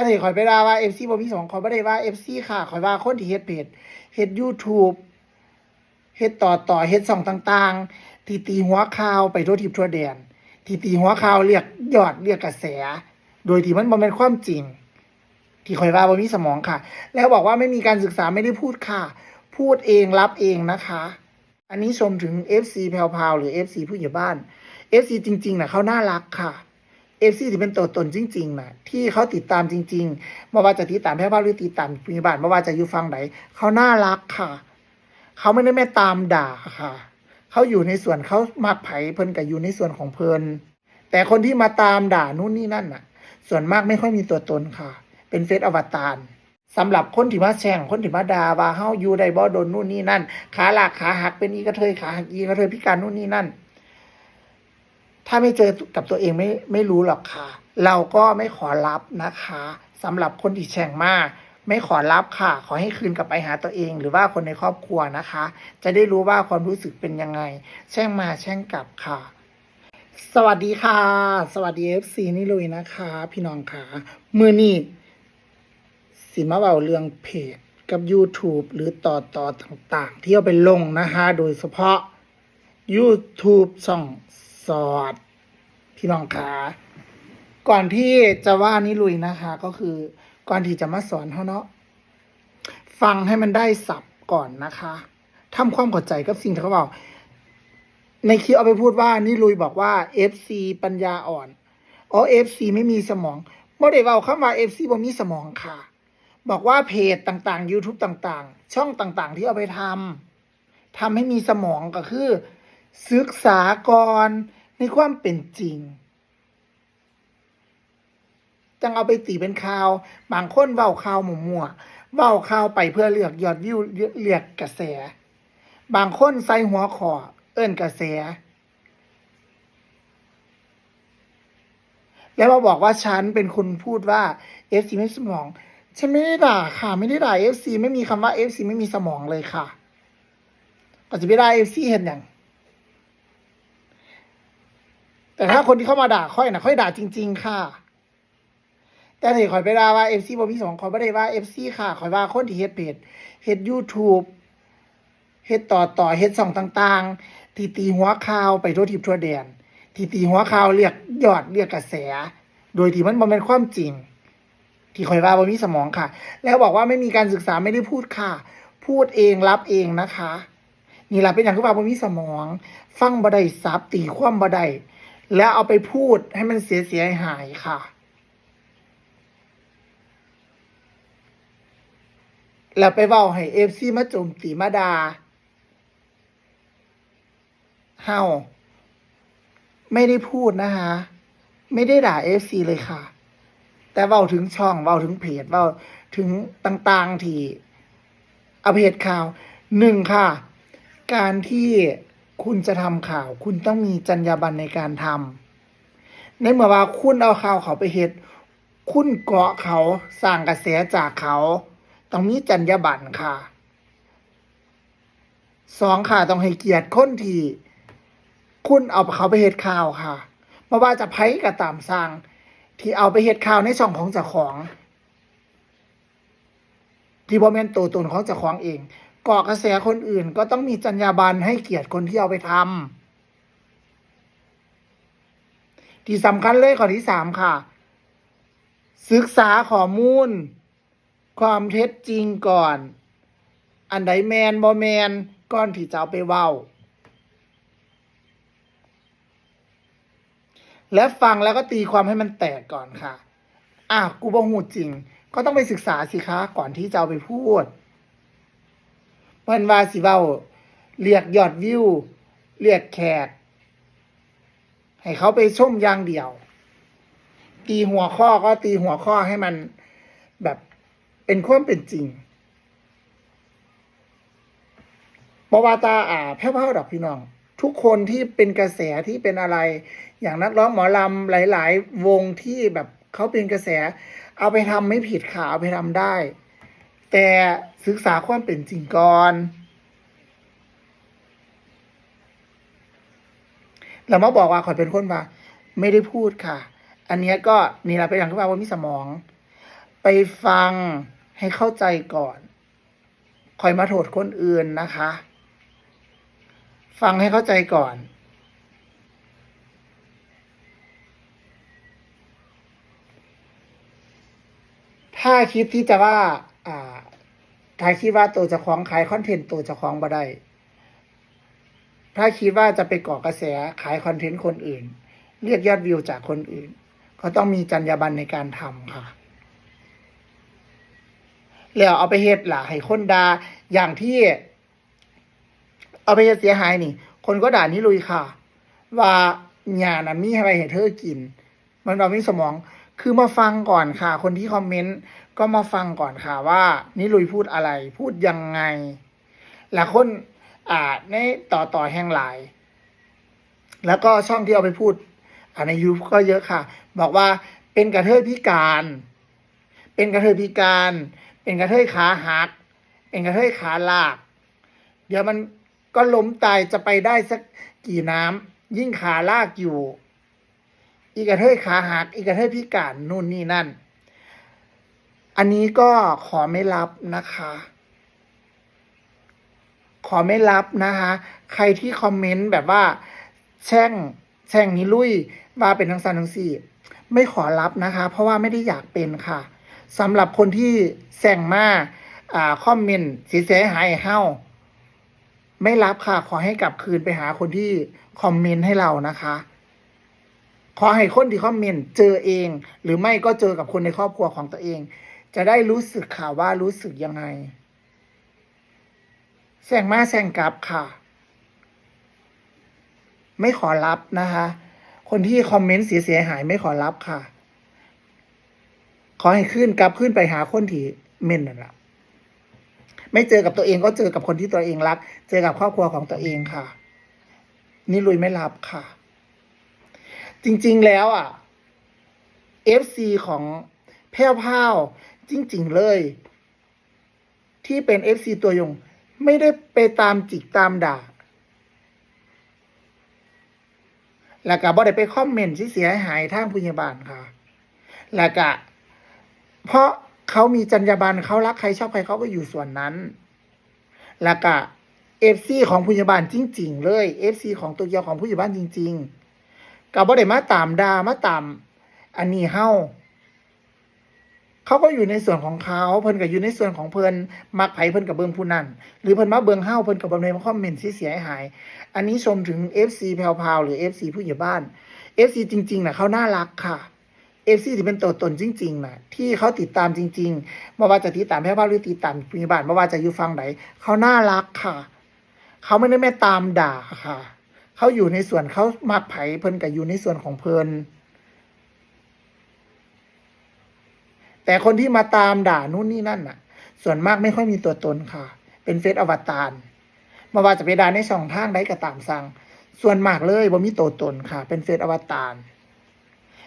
แต่ที่ข่อยไปด่าว่า FC บ่มีสมองขอยบ่ได้ว่า FC ค่ะขอยว่าคนที่เฮ็ดเพจเฮ็ด YouTube เฮ็ดต่อต่อเฮ็ดช่องต่างๆ ที่ตีหัวข่าวไปทั่วทิพย์ทั่วแดน ที่ตีหัวข่าวเรียกยอดเรียกกระแส โดยที่มันบ่แม่นความจริง ที่ขอยว่าบ่มีสมองค่ะ แล้วบอกว่าไม่มีการศึกษาไม่ได้พูดค่ะ พูดเองรับเองนะคะ อันนี้ชมถึง FC แพรวๆหรือ FC ผู้ใหญ่บ้าน FC จริงๆนะเขาน่ารักค่ะ FC ที่เป็นตัวตนจริงๆนะที่เขาติดตามจริงๆไม่ว่าจะติดตามแพรวๆหรือติดตามผู้ใหญ่บ้านไม่ว่าจะอยู่ฟังไหนเขาน่ารักค่ะ เขาไม่ได้แม่ตามด่าค่ะ เขาอยู่ในส่วนเขามักไผ่เพิ่นกับอยู่ในส่วนของเพิ่นแต่คนที่มาตามด่านู่นนี่นั่นน่ะ ส่วนมากไม่ค่อยมีตัวตนค่ะ เป็นเฟซอวตารสำหรับคนที่มาแช่งคนที่มาดา่าว่าเฮาอยู่ได้บ่โดนนู่นนี่นั่น ขาหลักขาหักเป็นอีกระเทยขาหักอีกระเทยพิการนู่นนี่นั่น ถ้าไม่เจอกับตัวเองไม่ไม่รู้หรอกค่ะ เราก็ไม่ขอรับนะคะสำหรับคนที่แช่งมาก ไม่ขอรับค่ะ ขอให้คืนกลับไปหาตัวเอง หรือว่าคนในครอบครัวนะคะ จะได้รู้ว่าความรู้สึกเป็นยังไง แช่งมาแช่งกลับค่ะสวัสดีค่ะ สวัสดีเอฟซีนี่ลุยนะคะ พี่น้องค่ะมือนี้สิมาเบาเรื่องเพจกับ YouTube หรือต่อต่อต่างๆ ที่เอาไปลงนะคะ โดยเฉพาะ YouTube ช่อง สอด พี่น้องค่ะก่อนที่จะว่านี่ลุยนะคะ ก็คือก่อนที่จะมาสอนเขาเนาะฟังให้มันได้สับก่อนนะคะทำความเข้าใจกับสิ่งที่เขาบอกในคลิปเอาไปพูดว่านี่ลุยบอกว่า FC ปัญญาอ่อนอ๋อ FC ไม่มีสมองไม่ได้เว่าคำว่า FC บ่มีสมองค่ะ บอกว่าเพจต่างๆ YouTube ต่างๆ ช่องต่างๆ ที่เอาไปทำทำให้มีสมองก็คือ ศึกษาก่อนในความเป็นจริง จังเอาไปตีเป็นข่าว บางคนเว้าข่าวหมั่วๆเว้าข่าวไปเพื่อเลือกยอดวิวเรียกกระแส บางคนใส่หัวขอเอิ้นกระแส แล้วมาบอกว่าฉันเป็นคนพูดว่าเอฟซีไม่มีสมอง ฉันไม่ได้ด่าค่ะไม่ได้ด่าเอฟซีไม่มีคำว่าเอฟซีไม่มีสมองเลยค่ะก็จะไม่ได้เอฟซีเห็นอย่าง แต่ถ้าคนที่เข้ามาด่าค่อยนะค่อยด่าจริง ๆ ค่ะ แต่ที่ข่อยไปด่าว่าเอฟซีบ่มีสมองขอยไม่ได้ว่าเอฟซีค่ะขอยว่าคนที่เฮ็ดเพจเฮ็ดยูทูบเฮ็ดต่อต่อเฮ็ดช่องต่างๆ ที่ตีหัวข่าวไปทั่วทิพย์ทั่วแดน ที่ตีหัวข่าวเรียกยอดเรียกกระแส โดยที่มันบ่แม่นความจริง ที่ข่อยว่าบ่มีสมองค่ะ แล้วบอกว่าไม่มีการศึกษาไม่ได้พูดค่ะ พูดเองรับเองนะคะ นี่ล่ะเป็นอย่างที่ว่าบ่มีสมอง ฟังบ่ได้ซับตีความบ่ได้ แล้วเอาไปพูดให้มันเสียเสียหายค่ะ แล้วไปเว้าให้เอฟซีมาโจมตีมาดาเฮาไม่ได้พูดนะคะ ไม่ได้ด่าเอฟซีเลยค่ะ แต่เว้าถึงช่องเว้าถึงเพจเว้าถึงต่าง ๆ ที่เอาเพจข่าวหนึ่งค่ะ การที่ คุณจะทำข่าว คุณต้องมีจรรยาบรรณในการทำในเมื่อว่าคุณเอาข่าวเขาไปเฮ็ดคุณเกาะเขาสร้างกระแสจากเขา ต้องมีจรรยาบรรณค่ะสองค่ะต้องให้เกียรติคนที่คุณเอาเขาไปเฮ็ดข่าวค่ะไม่ว่าจะไพ่กับตามสร้าง ที่เอาไปเฮ็ดข่าวในช่องของเจ้าของ ที่บ่แม่นตัวตนของเจ้าของเอง ก่อกระแสคนอื่น ก็ต้องมีจรรยาบรรณให้เกียรติคนที่เอาไปทำที่สำคัญเลยข้อที่สามค่ะ ศึกษาข้อมูล ความเท็จจริงก่อน อันใดแมนบ่แมนก่อนที่จะเอาไปเว้าและฟังแล้วก็ตีความให้มันแตกก่อนค่ะ อะ กูบ่หูจริง ก็ต้องไปศึกษาสิคะ ก่อนที่จะเอาไปพูด พิ่นว่าสิเว้าเรียกยอดวิว เรียกแขก ให้เขาไปชมอย่างเดียว ตีหัวข้อก็ตีหัวข้อให้มันแบบเป็นความเป็นจริงบวาตาอ่าแพ้วๆดอกพี่น้อง ทุกคนที่เป็นกระแสที่เป็นอะไร อย่างนักร้องหมอลำหลาย ๆ วงที่แบบเขาเป็นกระแส เอาไปทำไม่ผิดค่ะเอาไปทำได้ แต่ศึกษาความเป็นจริงก่อนแล้วมาบอกว่าขอยเป็นคนว่า ไม่ได้พูดค่ะ อันนี้ก็นี่แหละเป็นอย่างที่ว่าว่ามีสมอง ไปฟังให้เข้าใจก่อนคอยมาโทษคนอื่นนะคะ ฟังให้เข้าใจก่อนถ้าคิดที่จะว่า อ่าถ้าคิดว่าตัวจะคล้องขายคอนเทนต์ตัวจะคล้องบ่ได้ ถ้าคิดว่าจะไปก่อกระแสขายคอนเทนต์คนอื่น เรียกยอดวิวจากคนอื่น ก็ต้องมีจรรยาบรรณในการทำค่ะ แล้วเอาไปเฮ็ดล่ะให้คนดาอย่างที่ เอาไปเฮ็ดเสียหายนี่ คนก็ด่านี่ลุยค่ะ ว่าหยาน่ะมีอะไรให้เธอกิน มันเราไม่สมอง คือมาฟังก่อนค่ะ คนที่คอมเมนต์ ก็มาฟังก่อนค่ะว่านี่ลุยพูดอะไรพูดยังไงและคนอ่าในต่อต่อแห่งหลาย แล้วก็ช่องที่เอาไปพูดในยูก็เยอะค่ะ บอกว่าเป็นกระเทยพิการ เป็นกระเทยพิการ เป็นกระเทยขาหัก เป็นกระเทยขาลาก เดี๋ยวมันก็ล้มตายจะไปได้สักกี่น้ำยิ่งขาลากอยู่ อีกกระเทยขาหัก อีกกระเทยพิการนู่นนี่นั่น อันนี้ก็ขอไม่รับนะคะ ขอไม่รับนะคะ ใครที่คอมเมนต์แบบว่า แช่ง แช่งนิลุยว่าเป็นทั้งสันทั้งสี่ ไม่ขอรับนะคะ เพราะว่าไม่ได้อยากเป็นค่ะสำหรับคนที่แช่งมาอ่าคอมเมนต์สีเสียหายเฮาไม่รับค่ะ ขอให้กลับคืนไปหาคนที่คอมเมนต์ให้เรานะคะ ขอให้คนที่คอมเมนต์เจอเอง หรือไม่ก็เจอกับคนในครอบครัวของตัวเอง จะได้รู้สึกค่ะว่ารู้สึกยังไงแซงมาแซงกลับค่ะ ไม่ขอรับนะคะ คนที่คอมเมนต์เสียหายไม่ขอรับค่ะ ขอให้ขึ้นกลับขึ้นไปหาคนที่เม่นนั่นแหละไม่เจอกับตัวเองก็เจอกับคนที่ตัวเองรัก เจอกับครอบครัวของตัวเองค่ะ นี่ลุยไม่รับค่ะ จริง ๆแล้วอะ FC ของแพ้วพราว จริง ๆ เลย ที่เป็น FC ตัวยง ไม่ได้ไปตามจิกตามด่า แล้วก็บ่ได้ไปคอมเมนต์ที่เสียหายทางพยาบาลค่ะ แล้วก็เพราะเขามีจรรยาบรรณเขารักใครชอบใครเขาก็อยู่ส่วนนั้น แล้วก็เอฟซีของพยาบาลจริง ๆ เลยเอฟซีของตัวเกียวของผู้ใหญ่บ้านจริง ๆกับบ่ได้มาตามดามาตาม อันนี้เฮา เขาก็อยู่ในส่วนของเขาเพิ่นก็อยู่ในส่วนของเพิ่นมักไผเพิ่นกับเบิงผู้นั้นหรือเพิ่นมาเบิงเฮาเพิ่นกับบ่ได้มาคอมเมนต์ที่เสียหาย อันนี้ชมถึง FC แพรวๆหรือ FC ผู้ใหญ่บ้าน FC จริงๆนะเขาน่ารักค่ะ FC ที่เป็นตัวตนจริงๆนะที่เขาติดตามจริงๆไม่ว่าจะติดตามแพรวๆหรือติดตามผู้ใหญ่บ้านไม่ว่าจะอยู่ฟังไหนเขาน่ารักค่ะ เขาไม่ได้แม่ตามด่าค่ะ เขาอยู่ในส่วนเขามักไผเพิ่นกับอยู่ในส่วนของเพิ่น แต่คนที่มาตามด่านู่นนี่นั่นน่ะ ส่วนมากไม่ค่อยมีตัวตนค่ะ เป็นเฟซอวตารมาว่าจะไปด่าในช่องทางใดก็ตามสั่งส่วนมากเลยบ่มีตัวตนค่ะ เป็นเฟซอวตาร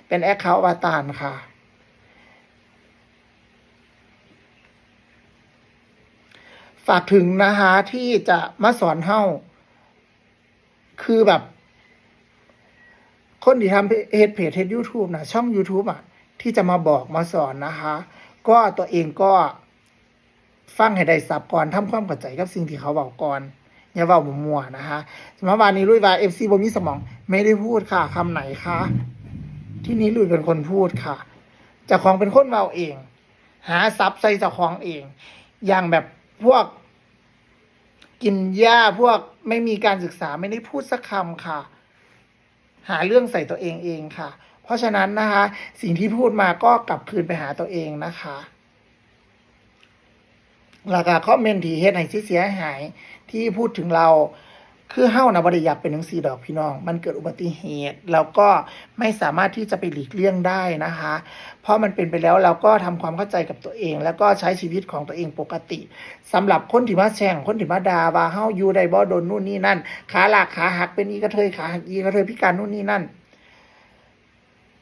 เป็นแอคเคาท์อวตารค่ะฝากถึงนะคะที่จะมาสอนเฮ้าคือแบบ คนที่ทำเฮดเพจเฮดยูทูบนะช่อง YouTube อะ ที่จะมาบอกมาสอนนะคะ ก็ตัวเองก็ฟังให้ได้สับก่อนทำความเข้าใจกับสิ่งที่เขาบอกก่อนอย่าเว้ามัวๆนะคะสมมติว่านี้ลุยว่าเอฟซีบมีสมอง ไม่ได้พูดค่ะคำไหนคะที่นี้ลุยเป็นคนพูดค่ะจ้าของเป็นคนเว้าเอง หาซับใส่จ้าของเอง อย่างแบบพวกกินหญ้าพวกไม่มีการศึกษาไม่ได้พูดสักคำค่ะ หาเรื่องใส่ตัวเองเองค่ะ เพราะฉะนั้นนะคะ สิ่งที่พูดมาก็กลับคืนไปหาตัวเองนะคะแล้วก็คอมเมนต์ที่เฮ็ดให้เสียหายที่พูดถึงเราคือเฮ้านะบริยากเป็นหนังสีดอกพี่น้อง มันเกิดอุบัติเหตุ แล้วก็ไม่สามารถที่จะไปหลีกเลี่ยงได้นะคะ เพราะมันเป็นไปแล้วเราก็ทำความเข้าใจกับตัวเอง แล้วก็ใช้ชีวิตของตัวเองปกติสำหรับคนที่มาแช่งคนที่มาดาว่าเฮ้าอยู่ได้บ่โดนนู่นนี่นั่น ขาหลักขาหักเป็นอีกระเทยขาหักอีกระเทยพิการนู่นนี่นั่น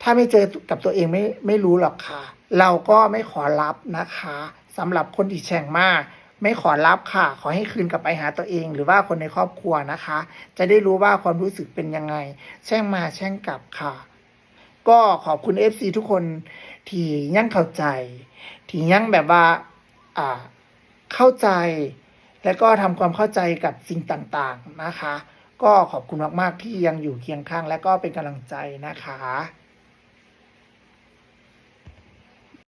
ถ้าไม่เจอกับตัวเองไม่ไม่รู้หรอกค่ะ เราก็ไม่ขอรับนะคะสำหรับคนที่แช่งมากไม่ขอรับค่ะ ขอให้คืนกลับไปหาตัวเอง หรือว่าคนในครอบครัวนะคะ จะได้รู้ว่าความรู้สึกเป็นยังไง แช่งมาแช่งกลับค่ะ ก็ขอบคุณ FC ทุกคนที่ยังเข้าใจ ที่ยังแบบว่า อ่า เข้าใจ และก็ทำความเข้าใจกับสิ่งต่างๆนะคะ ก็ขอบคุณมากๆที่ยังอยู่เคียงข้าง และก็เป็นกำลังใจนะคะ